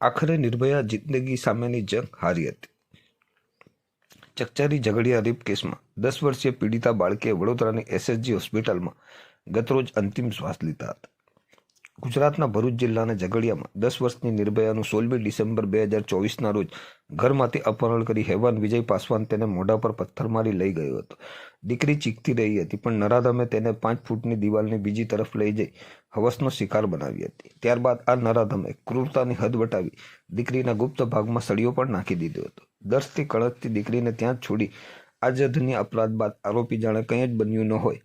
આખરે નિર્ભયા જિંદગી સામેની જંગ હારી હતી. ચકચારી ઝઘડિયા રેપ કેસમાં દસ વર્ષીય પીડિતા બાળકે વડોદરાની એસએસજી હોસ્પિટલમાં ગતરોજ અંતિમ શ્વાસ લીધા હતા. ગુજરાતના ભરૂચ જિલ્લાના ઝઘડિયામાં દસ વર્ષની નિર્ભયાનું સોળમી ડિસેમ્બર બે હજાર ચોવીસના રોજ ઘરમાંથી અપહરણ કરી હેવાન વિજય પાસવાન તેને મોઢા પર પથ્થર મારી લઈ ગયો હતો. દીકરી ચીખતી રહી હતી, પણ નરાધમે તેને પાંચ ફૂટની દિવાલની બીજી તરફ લઈ જઈ હવસનો શિકાર બનાવી હતી. ત્યારબાદ આ નરાધમે ક્રૂરતાની હદ વટાવી દીકરીના ગુપ્ત ભાગમાં સળિયો પણ નાખી દીધો હતો. દર્શથી કળકથી દીકરીને ત્યાં જ છોડી આ જધની અપરાધ બાદ આરોપી જાણે કંઈ જ બન્યું ન હોય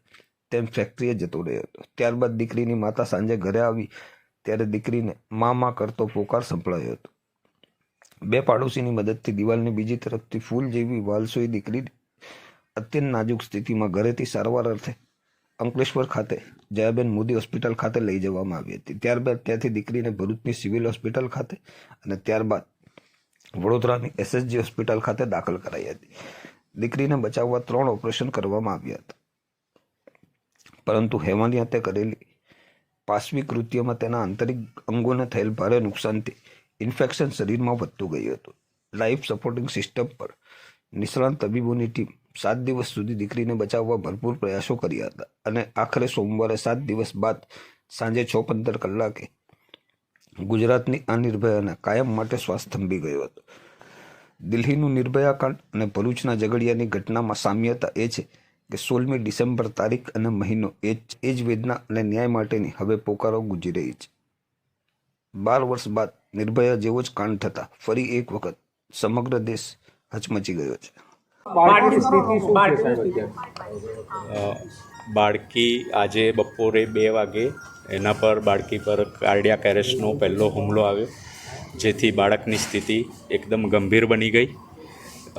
તેમ ફેક્ટરીએ જતો રહ્યો હતો. ત્યારબાદ દીકરીની માતા સાંજે ઘરે આવી, ત્યારે દીકરીને મા મા કરતો પોકાર સંભળાયો હતો. બે પાડોશીની મદદથી દિવાલની બીજી તરફથી ફૂલ જેવી વાલસોઈ દીકરી અત્યંત નાજુક સ્થિતિમાં ઘરેથી સારવાર અર્થે અંકલેશ્વર ખાતે જયાબેન મોદી હોસ્પિટલ ખાતે લઈ જવામાં આવી હતી. ત્યારબાદ ત્યાંથી દીકરીને ભરૂચની સિવિલ હોસ્પિટલ ખાતે અને ત્યારબાદ વડોદરાની એસએસજી હોસ્પિટલ ખાતે દાખલ કરાઈ હતી. દીકરીને બચાવવા ત્રણ ઓપરેશન કરવામાં આવ્યા હતા. પરંતુ હેવાની હાથે કરેલી પાશ્વી કૃત્યમાં તેના આંતરિક અંગોને થયેલ ભારે નુકસાનથી ઇન્ફેક્શન શરીરમાં વધતું ગયું હતું. લાઈફ સપોર્ટિંગ સિસ્ટમ પર નિષ્ણાંત તબીબોની ટીમ સાત દિવસ સુધી દીકરીને બચાવવા ભરપૂર પ્રયાસો કર્યા હતા અને આખરે સોમવારે સાત દિવસ બાદ સાંજે છ પંદર કલાકે ગુજરાતની આ નિર્ભયાના કાયમ માટે શ્વાસ થંભી ગયો હતો. દિલ્હીનું નિર્ભયા કાંડ અને ભરૂચના ઝઘડિયાની ઘટનામાં સામ્યતા એ છે કે સોળમી ડિસેમ્બર તારીખ અને મહિનો એ જ એ જ વેદના અને ન્યાય માટેની હવે પોકારો ગુંજી રહી છે. બાર વર્ષ બાદ નિર્ભયા જેવો જ કાંડ થતા ફરી એક વખત સમગ્ર દેશ હચમચી ગયો છે. બાળકી આજે બપોરે બે વાગે એના પર બાળકી પર કાર્ડિયાક એરેસ્ટનો પહેલો હુમલો આવ્યો જેથી બાળકની સ્થિતિ એકદમ ગંભીર બની ગઈ.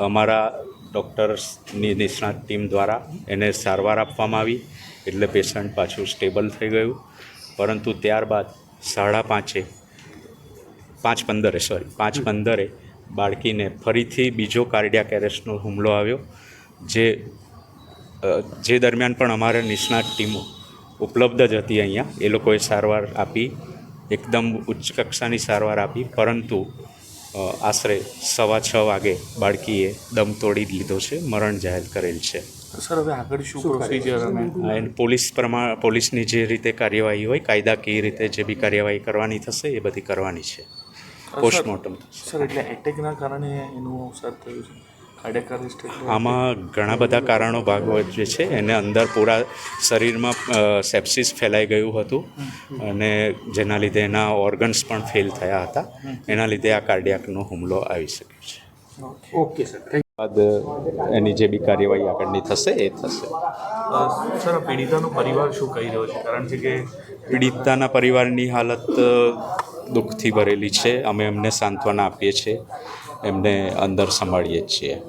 અમારા ડૉક્ટર્સની નિષ્ણાત ટીમ દ્વારા એને સારવાર આપવામાં આવી. એટલે પેશન્ટ પાછું સ્ટેબલ થઈ ગયું. પરંતુ ત્યારબાદ સાડા પાંચે, પાંચ પંદરે સોરી પાંચ પંદરે બાળકીને ફરીથી બીજો કાર્ડિયાક એરેસ્ટનો હુમલો આવ્યો, જે જે દરમિયાન પણ અમારે નિષ્ણાત ટીમો ઉપલબ્ધ જ હતી અહીંયા. એ લોકોએ સારવાર આપી, એકદમ ઉચ્ચ કક્ષાની સારવાર આપી, પરંતુ આશરે સવા છ વાગે બાળકીએ દમ તોડી લીધો છે મરણ જાહેર કરેલ છે. સર હવે આગળ શું પ્રોસિજર અને પોલીસ પ્રમાણ પોલીસની જે રીતે કાર્યવાહી હોય કાયદાકીય રીતે જે બી કાર્યવાહી કરવાની થશે એ બધી કરવાની છે. પોસ્ટમોર્ટમ સર એટલે એટેકના કારણે એનું અવસાદ થયું છે. આમાં ઘણા બધા કારણો ભાગ જે છે એને અંદર પૂરા શરીરમાં સેપ્સિસ ફેલાઈ ગયું હતું અને જેના લીધે એના ઓર્ગન્સ પણ ફેલ થયા હતા. એના લીધે આ કાર્ડિયાકનો હુમલો આવી શક્યો છે. Okay sir. થેન્ક બાદ એની જે બી કાર્યવાહી આગળની થશે એ થશે. સર પીડિતાનો પરિવાર શું કહી રહ્યો છે? કારણ છે કે પીડિતાના પરિવારની હાલત દુઃખથી ભરેલી છે. અમે એમને સાંત્વના આપીએ છીએ. એમને અંદર સંભાળીએ છીએ.